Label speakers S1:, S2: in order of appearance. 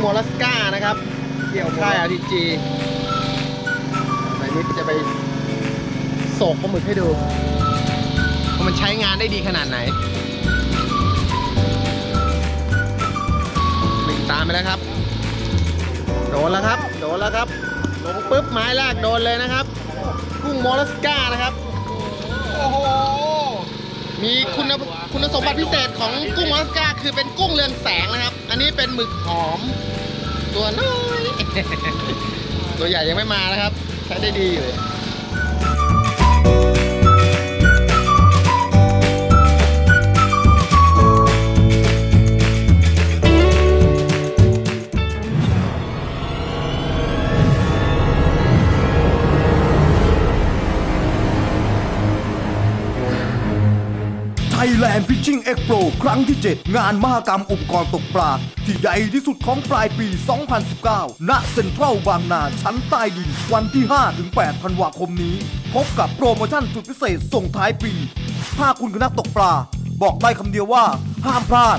S1: โมลัสกานะครับ
S2: เกี่ยว
S1: ค่าย RTG นายนิดจะไปโศกปลาหมึกให้ดูว่ามันใช้งานได้ดีขนาดไหนหนึ่งตามไปแล้วครับ โดนแล้วครับ โดนแล้วครับ ลงปุ๊บไม้แรกโดนเลยนะครับ กุ้งโมลัสกานะครับ
S2: โอ้โห
S1: มีคุณคุณสมบัติพิเศษของกุ้งมอสกาคือเป็นกุ้งเรืองแสงนะครับอันนี้ เป็นหมึกหอม ตัวน้อย ตัวใหญ่ยังไม่มานะครับ ใช้ได้ดีอยู่
S3: Thailand Fishing Expo ครั้งที่ 7 งานมหกรรมอุปกรณ์ตกปลา ที่ใหญ่ที่สุดของปลายปี 2019 ณ เซ็นทรัลบางนา ชั้นใต้ดิน วันที่ 5-8 ธันวาคมนี้ พบกับโปรโมชั่นสุดพิเศษส่งท้ายปี ถ้าคุณคือนักตกปลา บอกได้คำเดียวว่า ห้ามพลาด